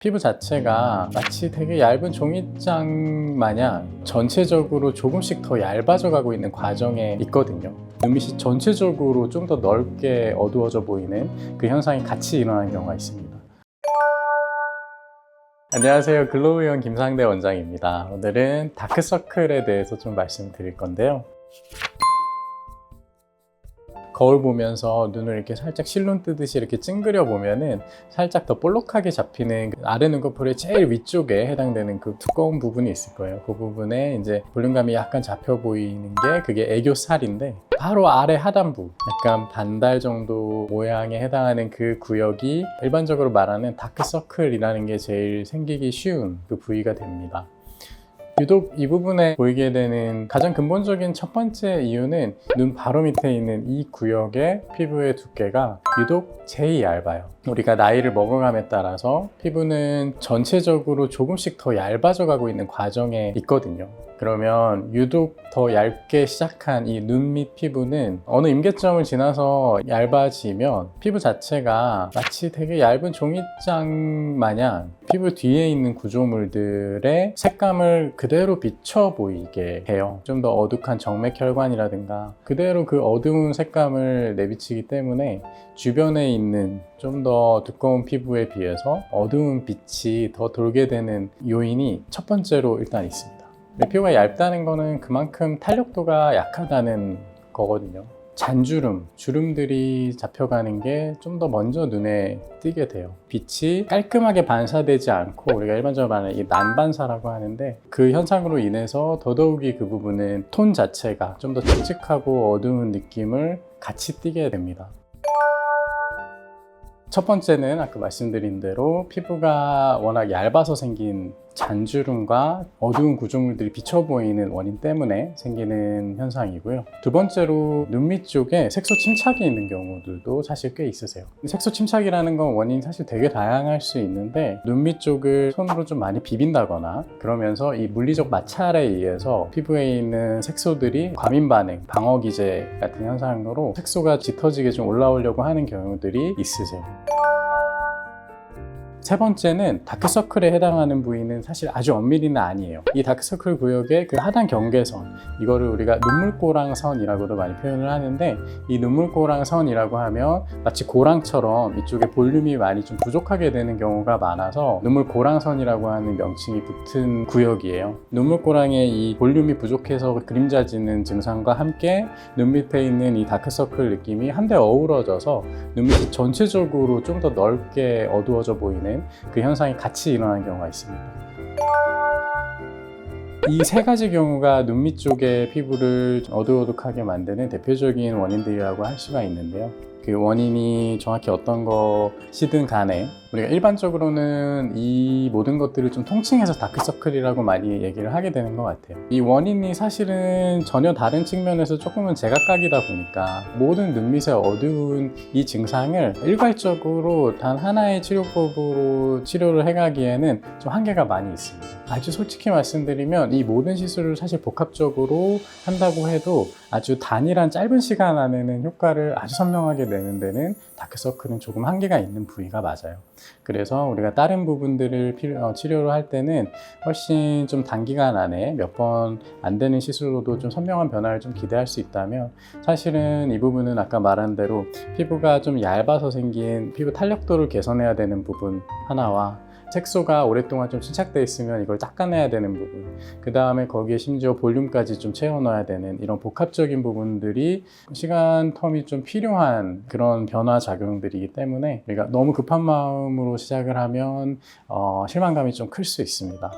피부 자체가 마치 되게 얇은 종이장 마냥 전체적으로 조금씩 더 얇아져 가고 있는 과정에 있거든요. 눈밑이 전체적으로 좀 더 넓게 어두워져 보이는 그 현상이 같이 일어나는 경우가 있습니다. 안녕하세요. 글로우형 김상대 원장입니다. 오늘은 다크서클에 대해서 좀 말씀드릴 건데요. 거울 보면서 눈을 이렇게 살짝 실눈 뜨듯이 이렇게 찡그려 보면은 살짝 더 볼록하게 잡히는 그 아래 눈꺼풀의 제일 위쪽에 해당되는 그 두꺼운 부분이 있을 거예요. 그 부분에 이제 볼륨감이 약간 잡혀 보이는 게 그게 애교살인데 바로 아래 하단부 약간 반달 정도 모양에 해당하는 그 구역이 일반적으로 말하는 다크서클이라는 게 제일 생기기 쉬운 그 부위가 됩니다. 유독 이 부분에 보이게 되는 가장 근본적인 첫 번째 이유는 눈 바로 밑에 있는 이 구역의 피부의 두께가 유독 제일 얇아요. 우리가 나이를 먹어감에 따라서 피부는 전체적으로 조금씩 더 얇아져 가고 있는 과정에 있거든요. 그러면 유독 더 얇게 시작한 이 눈 밑 피부는 어느 임계점을 지나서 얇아지면 피부 자체가 마치 되게 얇은 종이장 마냥 피부 뒤에 있는 구조물들의 색감을 그대로 비춰 보이게 해요. 좀 더 어둑한 정맥 혈관이라든가 그대로 그 어두운 색감을 내비치기 때문에 주변에 있는 좀더 두꺼운 피부에 비해서 어두운 빛이 더 돌게 되는 요인이 첫 번째로 일단 있습니다. 내 피부가 얇다는 거는 그만큼 탄력도가 약하다는 거거든요. 잔주름, 주름들이 잡혀가는 게 좀 더 먼저 눈에 띄게 돼요. 빛이 깔끔하게 반사되지 않고 우리가 일반적으로 말하는 이 난반사라고 하는데 그 현상으로 인해서 더더욱이 그 부분은 톤 자체가 좀 더 칙칙하고 어두운 느낌을 같이 띄게 됩니다. 첫 번째는 아까 말씀드린 대로 피부가 워낙 얇아서 생긴 잔주름과 어두운 구조물들이 비쳐 보이는 원인 때문에 생기는 현상이고요. 두 번째로 눈 밑 쪽에 색소 침착이 있는 경우들도 사실 꽤 있으세요. 색소 침착이라는 건 원인이 사실 되게 다양할 수 있는데 눈 밑 쪽을 손으로 좀 많이 비빈다거나 그러면서 이 물리적 마찰에 의해서 피부에 있는 색소들이 과민 반응, 방어 기제 같은 현상으로 색소가 짙어지게 좀 올라오려고 하는 경우들이 있으세요. 세 번째는 다크서클에 해당하는 부위는 사실 아주 엄밀히는 아니에요. 이 다크서클 구역의 그 하단 경계선, 이거를 우리가 눈물고랑 선이라고도 많이 표현을 하는데 이 눈물고랑 선이라고 하면 마치 고랑처럼 이쪽에 볼륨이 많이 좀 부족하게 되는 경우가 많아서 눈물고랑 선이라고 하는 명칭이 붙은 구역이에요. 눈물고랑의 이 볼륨이 부족해서 그림자지는 증상과 함께 눈 밑에 있는 이 다크서클 느낌이 한데 어우러져서 눈 밑이 전체적으로 좀 더 넓게 어두워져 보이는 그 현상이 같이 일어나는 경우가 있습니다. 이 세 가지 경우가 눈밑 쪽의 피부를 좀 어두어둑하게 만드는 대표적인 원인들이라고 할 수가 있는데요. 그 원인이 정확히 어떤 것이든 간에 우리가 일반적으로는 이 모든 것들을 좀 통칭해서 다크서클이라고 많이 얘기를 하게 되는 것 같아요. 이 원인이 사실은 전혀 다른 측면에서 조금은 제각각이다 보니까 모든 눈밑의 어두운 이 증상을 일괄적으로 단 하나의 치료법으로 치료를 해가기에는 좀 한계가 많이 있습니다. 아주 솔직히 말씀드리면 이 모든 시술을 사실 복합적으로 한다고 해도 아주 단일한 짧은 시간 안에는 효과를 아주 선명하게 내는 데는 다크서클은 조금 한계가 있는 부위가 맞아요. 그래서 우리가 다른 부분들을 어, 치료를 할 때는 훨씬 좀 단기간 안에 몇 번 안 되는 시술로도 좀 선명한 변화를 좀 기대할 수 있다면 사실은 이 부분은 아까 말한 대로 피부가 좀 얇아서 생긴 피부 탄력도를 개선해야 되는 부분 하나와 색소가 오랫동안 좀 침착돼 있으면 이걸 닦아내야 되는 부분 그 다음에 거기에 심지어 볼륨까지 좀 채워 넣어야 되는 이런 복합적인 부분들이 시간 텀이 좀 필요한 그런 변화 작용들이기 때문에 우리가 너무 급한 마음으로 시작을 하면 어, 실망감이 좀 클 수 있습니다.